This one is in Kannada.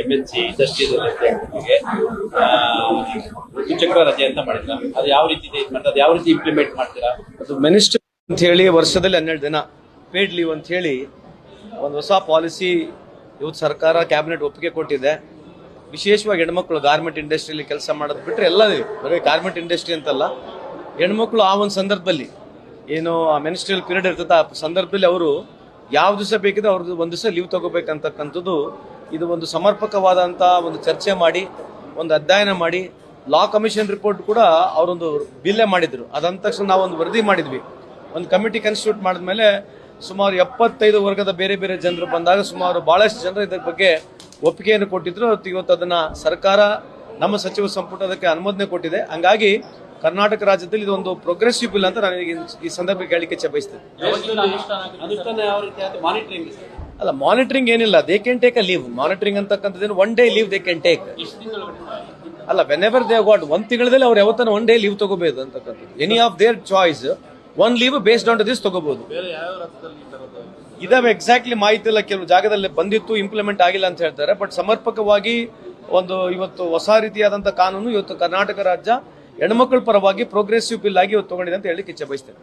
ಎಂ ಎನ್ ಸಿ ಇಂಡಸ್ಟ್ರೀಸ್ ದ್ವಿಚಕ್ರ ರಜೆ ಅಂತ ಮಾಡಿದ್ರ ಅದು ಯಾವ ರೀತಿ ಇದ್ ಮಾಡ್ತಾರೆ ಅದು ಯಾವ ರೀತಿ ಇಂಪ್ಲಿಮೆಂಟ್ ಮಾಡ್ತೀರಾ? ಅದು ಮಿನಿಸ್ಟರ್ ಅಂತ ಹೇಳಿ ವರ್ಷದಲ್ಲಿ ಹನ್ನೆರಡು ದಿನ ಪೇಡ್ ಲೀವ್ ಅಂತ ಹೇಳಿ ಒಂದು ಹೊಸ ಪಾಲಿಸಿ ಇವತ್ತು ಸರ್ಕಾರ ಕ್ಯಾಬಿನೆಟ್ ಒಪ್ಪಿಗೆ ಕೊಟ್ಟಿದೆ. ವಿಶೇಷವಾಗಿ ಹೆಣ್ಮಕ್ಳು ಗಾರ್ಮೆಂಟ್ ಇಂಡಸ್ಟ್ರಿಯಲ್ಲಿ ಕೆಲಸ ಮಾಡೋದು ಬಿಟ್ಟರೆ ಎಲ್ಲ ಬರೀ ಗಾರ್ಮೆಂಟ್ ಇಂಡಸ್ಟ್ರಿ ಅಂತಲ್ಲ. ಹೆಣ್ಮಕ್ಳು ಆ ಒಂದು ಸಂದರ್ಭದಲ್ಲಿ, ಏನು ಆ ಮಿನಿಸ್ಟ್ರಿಯಲ್ ಪೀರಿಯಡ್ ಇರ್ತದೆ, ಆ ಸಂದರ್ಭದಲ್ಲಿ ಅವರು ಯಾವ ದಿವಸ ಬೇಕಿದ್ರೆ ಅವ್ರದ್ದು ಒಂದು ದಿವಸ ಲೀವ್ ತಗೋಬೇಕಂತಕ್ಕಂಥದ್ದು ಇದು ಒಂದು ಸಮರ್ಪಕವಾದಂಥ ಒಂದು ಚರ್ಚೆ ಮಾಡಿ, ಒಂದು ಅಧ್ಯಯನ ಮಾಡಿ, ಲಾ ಕಮಿಷನ್ ರಿಪೋರ್ಟ್ ಕೂಡ ಅವರೊಂದು ಬಿಲ್ಲೆ ಮಾಡಿದ್ರು. ಅದಂದ ತಕ್ಷಣ ನಾವು ಒಂದು ವರದಿ ಮಾಡಿದ್ವಿ. ಒಂದು ಕಮಿಟಿ ಕನ್ಸ್ಟಿಟ್ಯೂಟ್ ಮಾಡಿದ್ಮೇಲೆ ಸುಮಾರು ಎಪ್ಪತ್ತೈದು ವರ್ಗದ ಬೇರೆ ಬೇರೆ ಜನರು ಬಂದಾಗ ಸುಮಾರು ಬಹಳಷ್ಟು ಜನರು ಇದರ ಬಗ್ಗೆ ಒಪ್ಪಿಗೆಯನ್ನು ಕೊಟ್ಟಿದ್ರು. ಇವತ್ತು ಅದನ್ನ ಸರ್ಕಾರ ನಮ್ಮ ಸಚಿವ ಸಂಪುಟ ಅದಕ್ಕೆ ಅನುಮೋದನೆ ಕೊಟ್ಟಿದೆ. ಹಂಗಾಗಿ ಕರ್ನಾಟಕ ರಾಜ್ಯದಲ್ಲಿ ಇದೊಂದು ಪ್ರೋಗ್ರೆಸಿವ್ ಬಿಲ್ ಅಂತ ನಾನು ಈ- ಸಂದರ್ಭಕ್ಕೆ ಹೇಳಿಕೆ ಇಚ್ಛೆ ಬಯಸ್ತೇನೆ. ಅಲ್ಲ ಮಾನಿಟರಿಂಗ್ ಏನಿಲ್ಲ. They can take a leave monitoring ಅಂತಕ್ಕಂಥದ್ದೇನು one day leave they can take ಅಲ್ಲ ವೆನ್ ಎವರ್ ದೇ ಗಾಟ್ ಒಂದ್ ತಿಂಗಳಲ್ಲಿ ಅವ್ರು ಯಾವತ್ತನ ಒನ್ ಡೇ ಲೀವ್ ತಗೋಬಹುದು ಅಂತಕ್ಕಂಥದ್ದು. Any of their choice one leave based on this ತಗೋಬಹುದು ಇದಾವೆ ಎಕ್ಸಾಕ್ಟ್ಲಿ ಮಾಹಿತಿ ಎಲ್ಲ ಕೆಲವು ಜಾಗದಲ್ಲಿ ಬಂದಿತ್ತು ಇಂಪ್ಲಿಮೆಂಟ್ ಆಗಿಲ್ಲ ಅಂತ ಹೇಳ್ತಾರೆ. ಬಟ್ ಸಮರ್ಪಕವಾಗಿ ಒಂದು ಇವತ್ತು ಹೊಸ ರೀತಿಯಾದಂತ ಕಾನೂನು ಇವತ್ತು ಕರ್ನಾಟಕ ರಾಜ್ಯ ಹೆಣ್ಮಕ್ಳ ಪರವಾಗಿ ಪ್ರೋಗ್ರೆಸಿವ್ ಬಿಲ್ ಆಗಿ ಇವತ್ತು ತಗೊಂಡಿದೆ ಅಂತ ಹೇಳಿ ಕಿಚ್ಚ ಬಯಸ್ತೇನೆ.